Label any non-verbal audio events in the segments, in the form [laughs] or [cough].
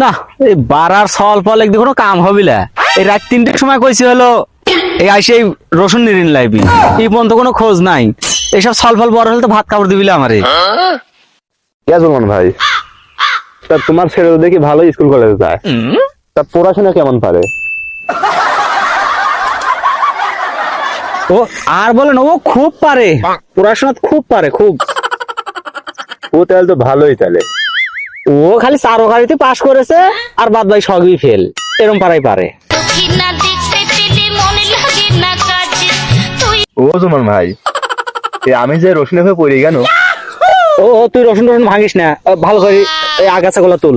না এই বারার সল ফল একদিন কোনো কাম হবে না এই রাত তিনটের সময় কইছি হলো এই আইসে এই রসুন নিরিন লাইবি এই পর্যন্ত কোনো খোঁজ নাই। এইসব সল ফল বড় হলে তো ভাত কাপড় দিবিলে আমারে। কে জলমান ভাই তা তোমার ছেলে দেখি ভালো স্কুল কলেজে যায়। তা পড়াশোনা কেমন পারে? ও আর বলেন ও খুব পারে। পড়াশোনা খুব পারে খুব। ও তাহলে তো ভালোই তাহলে। ও খালি চারোকারিতে পাশ করেছে আর বাদ বাকি সবই ফেল এরম পারাই পারে ও জলমান ভাই আমি যে রসুন হয়ে পড়ে ও ও, তুই রসুন রসুন ভাঙিস না। ভালো করে এই আগাছা গুলা তুল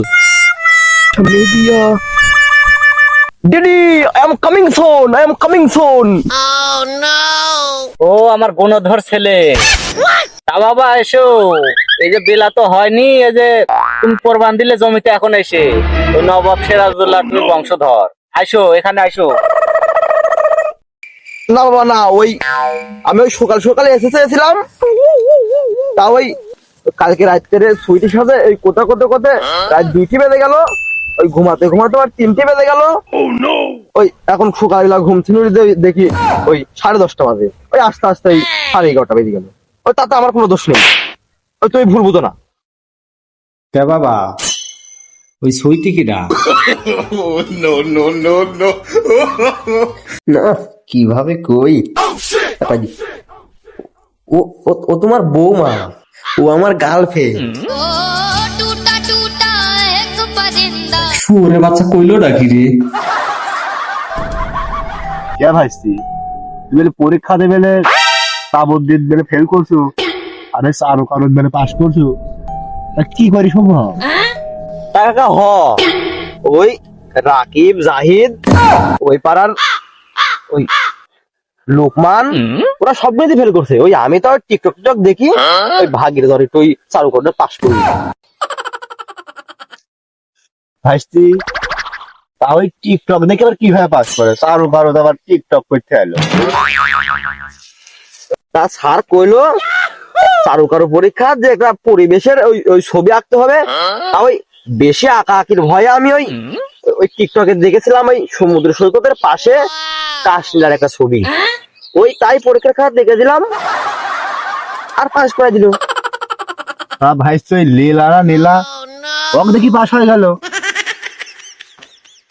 DD I am coming soon I am coming soon ও আমার গুণধর ছেলে। তা বাবা এসো। এই যে বেলা তো হয়নি এই যে তুমি কোরবান দিলে জমিতে এখন এসে ওই নবাব সিরাজদৌল্লাহ তুমি বংশধর। আইসো এখানে আইসো। না বাবা না ওই আমি ওই সকাল সকালে এসে চেয়েছিলাম। তা ওই কালকে রাত করে সুইটির সাথে এই কোথা কোথা কোথা রাত দুইটি বেজে গেল। ওই ঘুমাতে ঘুমাতে আর তিনটে বেজে গেল। ওই এখন সকালবেলা ঘুম দেখি ওই সাড়ে দশটা বাজে। ওই আস্তে আস্তে সাড়ে এগারোটা বেজে গেল। ওই তাতে আমার কোনো দোষ নেই। ওই তুমি ভুল বুঝো না। কে বাবা? ওই সইটি কিরা না? কীভাবে কই? ও ও- তোমার বৌমা। ও আমার গার্লফ্রেন্ড বাচ্চা কইলো ডাকি রে? কে ভাইছি? তুমি পরীক্ষা দেবে তাবদ্দিন বেলে ফেল করছ আরে আরও কারণ বেলে পাস করছ কি করি সম্ভব টাকা হ। ওই রাকিব জাহিদ ওই পাড়ার ওই লোকমান ওরা সব মেয়েদের ফেল করছে। ওই আমি তো টিকটক টিকটক দেখি ওই ভাগির ধরে চালু করে পাস করি। ভাইস্তি তা ওই টিকটক দেখে আবার কীভাবে পাস করে? চারু বারো আবার টিকটক করতে এলো। তা স্যার কইলো চারুকারু পরীক্ষা যে একটা পরিবেশের ওই ওই ছবি আঁকতে হবে। তা ওই বেশি আঁকা আঁকির ভয়ে আমি ওই ওই টিকটকে দেখেছিলাম ওই সমুদ্র সৈকতের পাশে কাশ্মীরের একটা ছবি। ওই তাই পরীক্ষার খাত দেখেছিলাম আর পাস করে দিল। ভাই তুই লীলা না নীলা ওক দেখি পাস হয়ে গেল।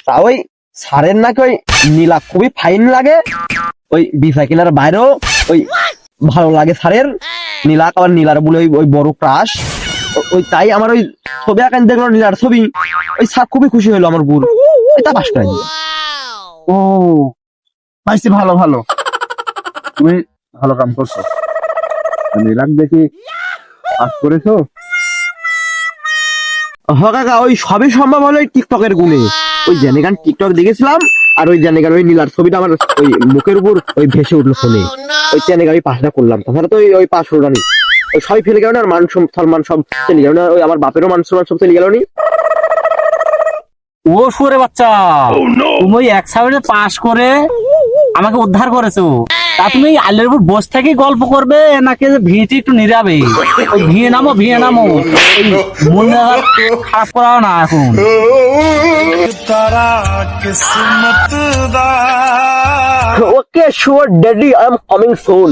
তা ওই সারের নাকি ওই নীলা খুবই ফাইন লাগে। ওই বিসাইকেলের বাইরেও ওই ভালো লাগে সারের নীলা আবার নীলার বলে ওই ওই বড় ক্রাশ ওই তাই আমার ওই ছবি আঁকান দেখল নীলার ছবি। ওই স্যার খুবই খুশি হলো আমার বুর এটা পাস করে ও পাইছি ভালো ভালো। [laughs] তুমি ভালো কাম করছ। নীলাক দেখি পাস করেছ? হ কাকা ওই সবই সম্ভব হলো ওই টিকটকের গুণে। ওই জেনে গান টিকটক দেখেছিলাম আর ওই জেনেগান ওই নীলার ছবিটা আমার ওই মুখের উপর ওই ভেসে উঠল ফোনে। ওই জেনেগান ওই পাশটা করলাম। তাছাড়া তো ওই ওই পাশ হলো নি ওই সবই ফেলে গেল না আর মান সম- সম্মান সব চলে গেল না ওই আমার বাপেরও মান সম্মান সব চলে গেল নি। ও সুরে বাচ্চা তুমি ওই এক সাইডে পাশ করে আমাকে উদ্ধার করেছ। তা তুমি আলের উপর বসে থেকে গল্প করবে নাকি ভিড়টি একটু নিরাবে? ওই ভিয়ে নামো ভিয়ে নামো। মন খারাপ করাও না এখন। Okay sure daddy I am coming soon